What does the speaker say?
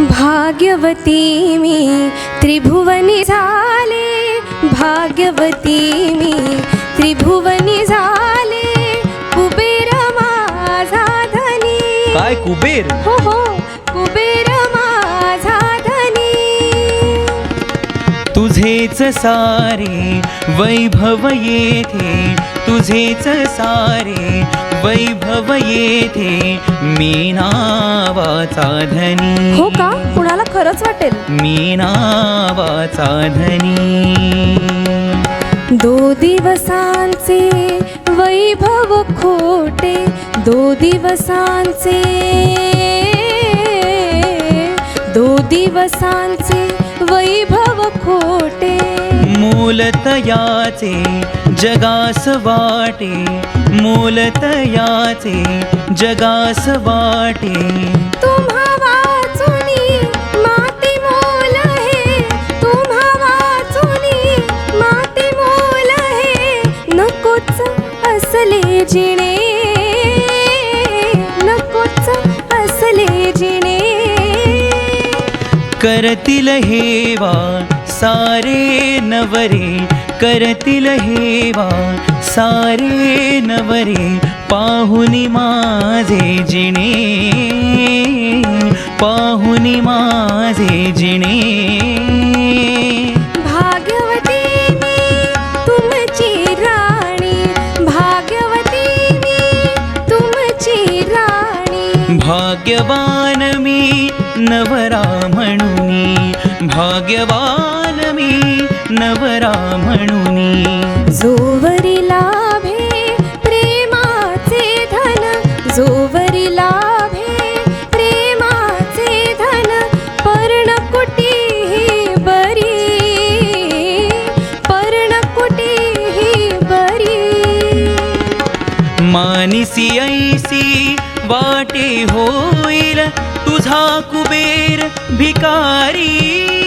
भाग्यवती मी त्रिभुवनी झाले भाग्यवती मी त्रिभुवनी झाले कुबेर माझा धनी. काय कुबेर? हो हो कुबेर माझा धनी. तुझेच सारे वैभव येथे तुझेच सारे वैभव येथे मी नावाचा धनी. हो का? कुणाला खरंच वाटेल? मी नावाचा धनी. दो दिवसांचे वैभव खोटे दो दिवसांचे दो दिवसांचे वैभव खोटे. मूलतयाचे जगास वाटे मूलतयाचे जगास वाटे. असले जिणे. नकोच असले जिणे. करतील हेवा सारे नवरे. करतील हेवा सारे नवरे. पाहुनी माझे जिणे. पाहुनी माझे जिणे. भाग्यवान मी नवरा म्हणूनी भाग्यवान मी नवरा म्हणूनी जोवरी लाभे प्रेमाचे धन. जोवरी लाभे प्रेमाचे धन. पर्णकुटी ही बरी. पर्णकुटी ही बरी. मानिसी ऐसी वाटे होईल तुझा कुबेर भिकारी।